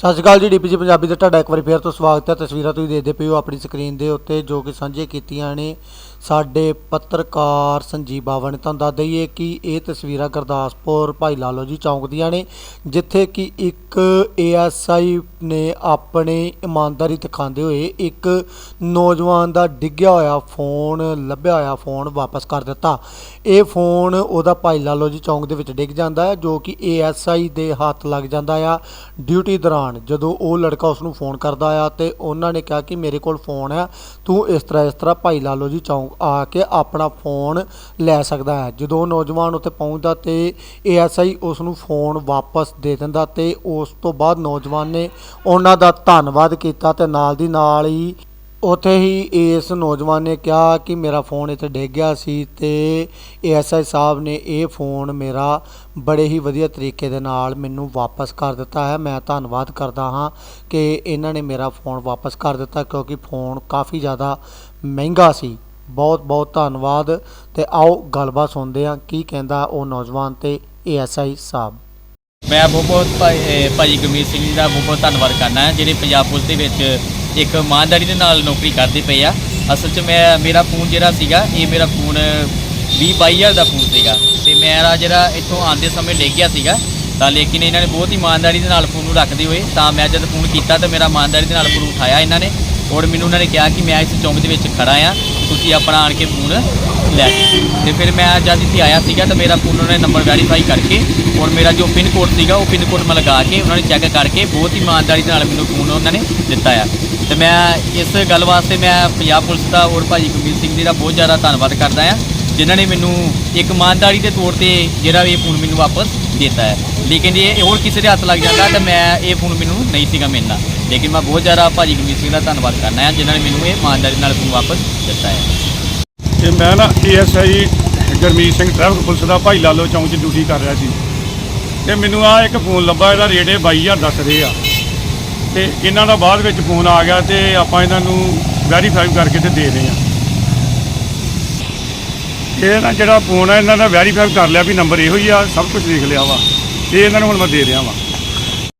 ਸਤਿ ਸ਼੍ਰੀ ਅਕਾਲ ਜੀ ਡੀਪੀਜੀ ਪੰਜਾਬੀ ਦਾ ਤੁਹਾਡਾ ਇੱਕ ਵਾਰੀ ਫੇਰ ਤੋਂ ਸਵਾਗਤ ਹੈ। ਤਸਵੀਰਾਂ ਤੁਸੀਂ ਦੇਖਦੇ ਪਏ ਹੋ ਆਪਣੀ ਸਕਰੀਨ ਦੇ ਉੱਤੇ, ਜੋ ਕਿ ਸਾਂਝੇ ਕੀਤੀਆਂ ਨੇ ਸਾਡੇ ਪੱਤਰਕਾਰ ਸੰਜੀਵ ਬਾਵਾ ਨੇ ਤੁਹਾਨੂੰ ਦੱਸ ਦਈਏ ਕਿ ਇਹ ਤਸਵੀਰਾਂ ਗੁਰਦਾਸਪੁਰ ਭਾਈ ਲਾਲੋ ਜੀ ਚੌਂਕ ਦੀਆਂ ਨੇ, ਜਿੱਥੇ ਕਿ ਇੱਕ ਏਐਸਆਈ ਨੇ ਆਪਣੇ ਇਮਾਨਦਾਰੀ ਦਿਖਾਉਂਦੇ ਹੋਏ ਇੱਕ ਨੌਜਵਾਨ ਦਾ ਡਿੱਗਿਆ ਹੋਇਆ ਫੋਨ, ਲੱਭਿਆ ਹੋਇਆ ਫੋਨ ਵਾਪਸ ਕਰ ਦਿੱਤਾ। ਇਹ ਫੋਨ ਉਹਦਾ ਭਾਈ ਲਾਲੋ ਜੀ ਚੌਂਕ ਦੇ ਵਿੱਚ ਡਿੱਗ ਜਾਂਦਾ ਹੈ, ਜੋ ਕਿ ਏਐਸਆਈ ਦੇ ਹੱਥ ਲੱਗ ਜਾਂਦਾ ਆ ਡਿਊਟੀ ਦੌਰਾਨ। ਜਦੋਂ ਉਹ ਲੜਕਾ ਉਸ ਨੂੰ ਫੋਨ ਕਰਦਾ ਆ ਤੇ ਉਹਨਾਂ ਨੇ ਕਿਹਾ ਕਿ ਮੇਰੇ ਕੋਲ ਫੋਨ ਹੈ ਤੂੰ ਇਸ ਤਰ੍ਹਾਂ ਇਸ ਤਰ੍ਹਾਂ ਭਾਈ ਲਾਲੋ ਜੀ ਚੌਂਕ ਆ ਕੇ ਆਪਣਾ ਫੋਨ ਲੈ ਸਕਦਾ ਹੈ। ਜਦੋਂ ਉਹ ਨੌਜਵਾਨ ਉੱਥੇ ਪਹੁੰਚਦਾ ਤੇ ਏਐਸਆਈ ਉਸ ਨੂੰ ਫੋਨ ਵਾਪਸ ਦੇ ਦਿੰਦਾ ਤੇ ਉਸ ਤੋਂ ਬਾਅਦ ਨੌਜਵਾਨ ਨੇ ਉਹਨਾਂ ਦਾ ਧੰਨਵਾਦ ਕੀਤਾ ਤੇ ਨਾਲ ਦੀ ਨਾਲ ਹੀ ਉੱਥੇ ਹੀ ਇਸ ਨੌਜਵਾਨ ਨੇ ਕਿਹਾ ਕਿ ਮੇਰਾ ਫੋਨ ਇੱਥੇ ਡਿੱਗ ਗਿਆ ਸੀ ਤੇ ਏਐਸਆਈ ਸਾਹਿਬ ਨੇ ਇਹ ਫੋਨ ਮੇਰਾ ਬੜੇ ਹੀ ਵਧੀਆ ਤਰੀਕੇ ਦੇ ਨਾਲ ਮੈਨੂੰ ਵਾਪਸ ਕਰ ਦਿੱਤਾ ਹੈ। ਮੈਂ ਧੰਨਵਾਦ ਕਰਦਾ ਹਾਂ ਕਿ ਇਹਨਾਂ ਨੇ ਮੇਰਾ ਫੋਨ ਵਾਪਸ ਕਰ ਦਿੱਤਾ ਕਿਉਂਕਿ ਫੋਨ ਕਾਫੀ ਜ਼ਿਆਦਾ ਮਹਿੰਗਾ ਸੀ। ਬਹੁਤ ਬਹੁਤ ਧੰਨਵਾਦ ਤੇ ਆਓ ਗੱਲਬਾਤ ਸੁਣਦੇ ਹਾਂ ਕੀ ਕਹਿੰਦਾ ਉਹ ਨੌਜਵਾਨ ਤੇ ਏਐਸਆਈ ਸਾਹਿਬ। ਮੈਂ ਬਹੁਤ ਬਹੁਤ ਭਾਈ, ਅਹ ਭਾਜੀ ਗੁਰਮੀਤ ਸਿੰਘ ਜੀ ਦਾ ਬਹੁਤ ਬਹੁਤ ਧੰਨਵਾਦ ਕਰਨਾ ਹੈ, ਜਿਹੜੇ ਪੰਜਾਬ ਪੁਲਿਸ ਦੇ ਵਿੱਚ ਇੱਕ ਇਮਾਨਦਾਰੀ ਦੇ ਨਾਲ ਨੌਕਰੀ ਕਰਦੇ ਪਏ ਆ। ਅਸਲ 'ਚ ਮੈਂ, ਮੇਰਾ ਫੋਨ ਜਿਹੜਾ ਸੀਗਾ, ਇਹ ਮੇਰਾ ਫੋਨ 20 22000 ਦਾ ਫੋਨ ਸੀਗਾ। ਤੇ ਮੇਰਾ ਜਿਹੜਾ ਇੱਥੋਂ ਆਉਂਦੇ ਸਮੇਂ ਡਿੱਗ ਗਿਆ ਸੀਗਾ। ਤਾਂ ਲੇਕਿਨ ਇਹਨਾਂ ਨੇ ਬਹੁਤ ਇਮਾਨਦਾਰੀ ਦੇ ਨਾਲ ਫੋਨ ਨੂੰ ਰੱਖਦੇ ਹੋਏ, ਤਾਂ ਮੈਂ ਜਦ ਫੋਨ ਕੀਤਾ ਤਾਂ ਮੇਰਾ ਇਮਾਨਦਾਰੀ ਦੇ ਨਾਲ ਫੋਨ ਉਠਾਇਆ ਇਹਨਾਂ ਨੇ। ਔਰ ਮੈਨੂੰ ਉਹਨਾਂ ਨੇ ਕਿਹਾ ਕਿ ਮੈਂ ਇਸ ਚੌਂਕ ਦੇ ਵਿੱਚ ਖੜਾ ਆ। ਤੁਸੀਂ ਆਪਣਾ ਆਣ ਕੇ ਫੋਨ ਲੈ। ਕੇ ਤੇ ਫਿਰ ਮੈਂ ਜਦ ਇੱਥੇ ਆਇਆ ਸੀਗਾ ਤਾਂ ਮੇਰਾ ਫੋਨ ਉਹਨਾਂ ਨੇ ਨੰਬਰ ਵੈਰੀਫਾਈ ਕਰਕੇ ਔਰ ਮੇਰਾ ਜੋ ਪਿਨ ਕੋਡ ਸੀਗਾ ਉਹ ਪਿਨ ਕੋਡ ਮੈਂ ਲਗਾ ਕੇ ਉਹਨਾਂ ਨੇ ਚੈੱਕ ਕਰਕੇ ਬਹੁਤ ਹੀ ਇਮਾਨਦਾਰੀ ਨਾਲ ਮੈਨੂੰ ਫੋਨ ਉਹਨਾਂ ਨੇ ਦਿੱਤਾ ਆ। ਤੇ ਮੈਂ ਇਸ ਗੱਲ ਵਾਸਤੇ ਮੈਂ ਪੰਜਾਬ ਪੁਲਿਸ ਦਾ ਔਰ ਭਾਜੀ ਗੁਰਮੀਤ ਸਿੰਘ ਜੀ ਦਾ ਬਹੁਤ ਜ਼ਿਆਦਾ ਧੰਨਵਾਦ ਕਰਦਾ ਆ, ਜਿਨ੍ਹਾਂ ਨੇ ਮੈਨੂੰ ਇੱਕ ਇਮਾਨਦਾਰੀ ਦੇ ਤੌਰ ਤੇ ਜਿਹੜਾ ਇਹ ਫੋਨ ਮੈਨੂੰ ਵਾਪਸ ਦਿੱਤਾ ਹੈ ਲੇਕਿਨ ਜੇ ਇਹ ਹੋਰ ਕਿਸੇ ਦੇ ਹੱਥ ਲੱਗ ਜਾਂਦਾ ਤਾਂ ਮੈਂ ਇਹ ਫੋਨ ਮੈਨੂੰ ਨਹੀਂ ਸੀਗਾ ਮਿਲਣਾ। ਲੇਕਿਨ ਮੈਂ ਬਹੁਤ ਜ਼ਿਆਦਾ ਭਾਜੀ ਗੁਰਮੀਤ ਸਿੰਘ ਦਾ ਧੰਨਵਾਦ ਕਰਨਾ ਹੈ ਜਿਨ੍ਹਾਂ ਨੇ ਮੈਨੂੰ ਇਹ ਇਮਾਨਦਾਰੀ ਨਾਲ ਫੋਨ ਵਾਪਸ ਦਿੱਤਾ ਹੈ ਤੇ ਮੈਂ ਨਾ ASI Gurmeet Singh traffic police ਦਾ ਭਾਈ ਲਾਲੋ ਚੌਂਕ 'ਚ ਡਿਊਟੀ ਕਰ ਰਿਹਾ ਸੀ। ਤੇ ਮੈਨੂੰ ਆ ਇੱਕ ਫੋਨ ਲੱਭਾ, ਇਹਦਾ ਰੇਟ ਇਹ 22000 ਦੱਸ ਰਹੇ ਆ। ਤੇ ਇਹਨਾਂ ਦਾ ਬਾਅਦ ਵਿੱਚ ਫੋਨ ਆ ਗਿਆ ਤੇ ਆਪਾਂ ਇਹਨਾਂ ਨੂੰ ਵੈਰੀਫਾਈ ਕਰਕੇ ਤੇ ਦੇ ਰਹੇ ਆ। ਇਹ ਨਾ ਜਿਹੜਾ ਫੋਨ ਆ, ਇਹਨਾਂ ਦਾ ਵੈਰੀਫਾਈ ਕਰ ਲਿਆ ਵੀ ਨੰਬਰ ਇਹੋ ਹੀ ਆ, ਸਭ ਕੁਝ ਲਿਖ ਲਿਆ ਵਾ। ਇਹ ਇਹਨਾਂ ਨੂੰ ਹੁਣ ਮੈਂ ਦੇ ਰਿਹਾ ਵਾ।